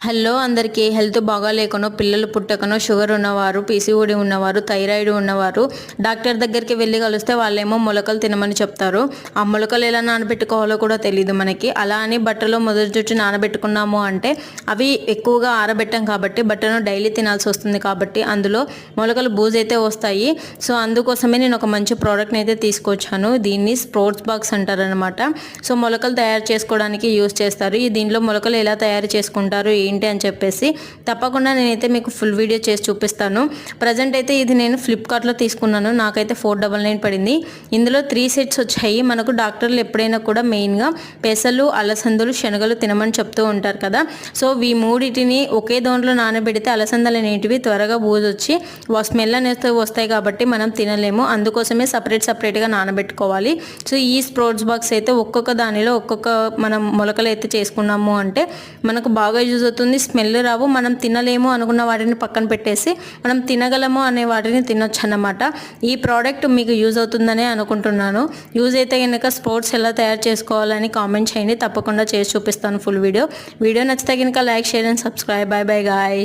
Hello అందరికీ. Health బాగాలేకనో పిల్లలు పుట్టకనో షుగర్ ఉన్నవారు పీసీఓడి ఉన్నవారు థైరాయిడ్ ఉన్నవారు డాక్టర్ దగ్గరికి వెళ్ళి కలిస్తే వాళ్ళేమో మొలకలు తినమని చెప్తారు. ఆ మొలకలు ఎలా నానబెట్టుకోవాలో కూడా తెలియదు మనకి. అలా అని బట్టలో మొదటి చుట్టూ నానబెట్టుకున్నాము అంటే అవి ఎక్కువగా ఆరబెట్టాం కాబట్టి బట్టను డైలీ తినాల్సి వస్తుంది కాబట్టి అందులో మొలకలు బూజ్ అయితే వస్తాయి. సో అందుకోసమే నేను ఒక మంచి ప్రోడక్ట్ని అయితే తీసుకొచ్చాను. దీన్ని స్పోర్ట్స్ బాక్స్ అంటారనమాట సో మొలకలు తయారు చేసుకోవడానికి యూస్ చేస్తారు. ఈ దీంట్లో మొలకలు ఎలా తయారు చేసుకుంటారు ఏంటి అని చెప్పేసి తప్పకుండా నేనైతే మీకు ఫుల్ వీడియో చేసి చూపిస్తాను. ప్రజెంట్ అయితే ఇది నేను ఫ్లిప్కార్ట్లో తీసుకున్నాను. నాకైతే ఫోర్ డబల్ నైన్ పడింది. ఇందులో త్రీ సెట్స్ వచ్చాయి. మనకు డాక్టర్లు ఎప్పుడైనా కూడా మెయిన్గా పెసలు అలసందలు శనగలు తినమని చెప్తూ ఉంటారు కదా. సో ఈ మూడింటిని ఒకే దోంట్లో నానబెడితే అలసందలు అనేటివి త్వరగా బూజొచ్చి స్మెల్ అనేది వస్తాయి కాబట్టి మనం తినలేము. అందుకోసమే సపరేట్ సపరేట్గా నానబెట్టుకోవాలి. సో ఈ స్ప్రోట్స్ బాక్స్ అయితే ఒక్కొక్క దానిలో ఒక్కొక్క మనం మొలకలు అయితే చేసుకున్నాము అంటే మనకు బాగా యూజ్ అవుతుంది. స్మెల్ రావు. మనం తినలేము అనుకున్న వాటిని పక్కన పెట్టేసి మనం తినగలము అనే వాటిని తినొచ్చు అన్నమాట. ఈ ప్రోడక్ట్ మీకు యూజ్ అవుతుందనే అనుకుంటున్నాను. యూజ్ అయితే కనుక స్పోర్ట్స్ ఎలా తయారు చేసుకోవాలని కామెంట్ చేయండి. తప్పకుండా చేసి చూపిస్తాను ఫుల్ వీడియో. వీడియో నచ్చితే కనుక like share and subscribe. Bye bye guy